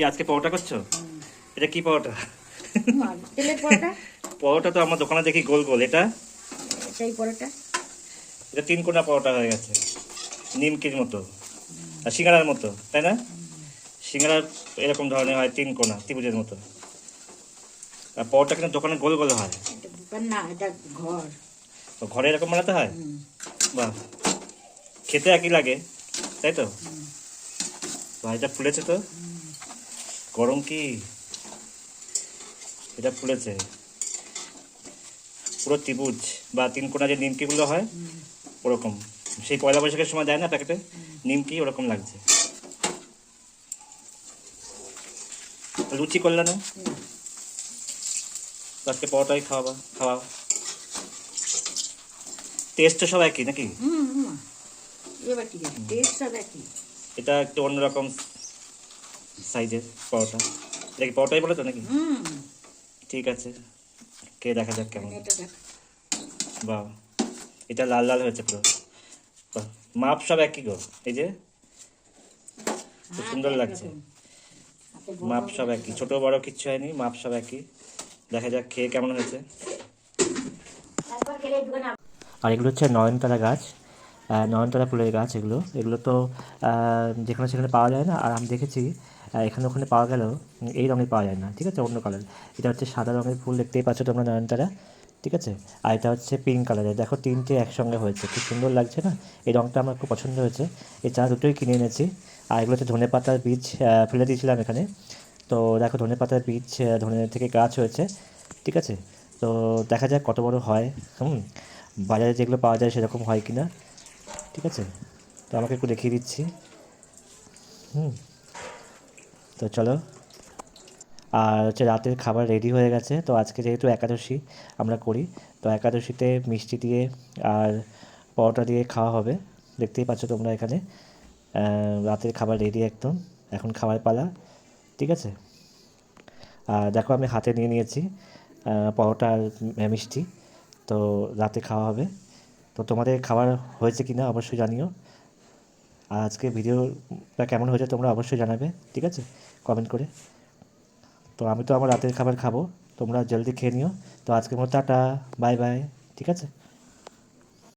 কি আজকে পরোটা করছ? এটা কি পরোটা? পরোটা? তো আমার দোকানে দেখি গোল গোল এটা? পরোটা। এটা তিন কোনা পরোটা হয়ে গেছে নিমকির মতো আর সিঙ্গারার মতো তাই না? সিঙ্গারার এরকম ধরনের হয় তিন কোনা ত্রিভুজের মতো। আর পরোটা কিন্তু দোকানে গোল গোল হয়। না এটা ঘর। ঘরে এরকম বানাতে হয়। বাহ। খেতে একই লাগে তাই তো? এটা ফুলেছে তো? গরম কি? এটা ফুলেছে। পুরো ত্রিভুজ বা তিন কোনা যে নিমকিগুলো হয় ওরকম। সেই পয়লা বৈশাখের সময় দেয় না প্যাকেটে? নিমকি ওরকম লাগছে। লুচি করলে না। আজকে পরোটাই খাওয়াবা খাওয়াও। টেস্ট সব একই নাকি? এটা একটু অন্যরকম সাইজের পরোটা। এটা কি পরোটাই বলে তো নাকি ঠিক আছে। কে দেখা যাক কেমন। এটা বাহ। এটা লাল লাল হয়েছে পুরো। মাপ সব একই গো। এই যে? খুব সুন্দর লাগছে। মাপ সব একই। ছোট বড় কিচ্ছু হয়নি মাপ সব একই। দেখা যাক খেয়ে কেমন হয়েছে। আর এগুলো হচ্ছে নয়নতারা গাছ। নয়নতারা ফুলের গাছ এগুলো। এগুলো তো আহ, যেখানে সেখানে পাওয়া যায় না। আর আমি দেখেছি এখানে ওখানে পাওয়া গেলেও এই রঙের পাওয়া যায় না, ঠিক আছে? অন্য কালার এটা হচ্ছে সাদা রঙের ফুল, দেখতেই পাচ্ছ তোমরা নয়নতারা, ঠিক আছে? আর এটা হচ্ছে পিঙ্ক কালারের দেখো, তিনটে একসঙ্গে হয়েছে। খুব সুন্দর লাগছে না? এই রঙটা আমার খুব পছন্দ হয়েছে। এই চারা দুটোই কিনে এনেছি। আর এগুলো হচ্ছে ধনে পাতার বীজ ফেলে দিয়েছিলাম এখানে। তো দেখো, ধনে পাতার বীজ ধনে থেকে গাছ হয়েছে, ঠিক আছে? তো দেখা যাক কত বড় হয়। হুম? বাজারে যেগুলো পাওয়া যায় সেরকম হয় কি না ঠিক আছে? তো আমাকে একটু দেখিয়ে দিচ্ছি। হুম? তো চলো। আর হচ্ছে রাতের খাবার রেডি হয়ে গেছে, তো আজকে যেহেতু একাদশী, আমরা করি। তো একাদশীতে মিষ্টি দিয়ে আর পরোটা দিয়ে খাওয়া হবে। দেখতেই পাচ্ছ তোমরা এখানে। রাতের খাবার রেডি একদম। এখন খাবার পালা, ঠিক আছে? আর দেখো আমি হাতে নিয়ে নিয়েছি পরোটা আর মিষ্টি। তো রাতে খাওয়া হবে। তো তোমাদের খাবার হয়েছে কি না অবশ্যই জানিও। আর আজকে ভিডিওটা কেমন হয়েছে তোমরা অবশ্যই জানাবে, ঠিক আছে? কমেন্ট করে। তো আমি তো আমার রাতের খাবার খাব, তোমরা জলদি খেয়ে নিও। তো আজকের মতো টাটা বাই বাই ঠিক আছে?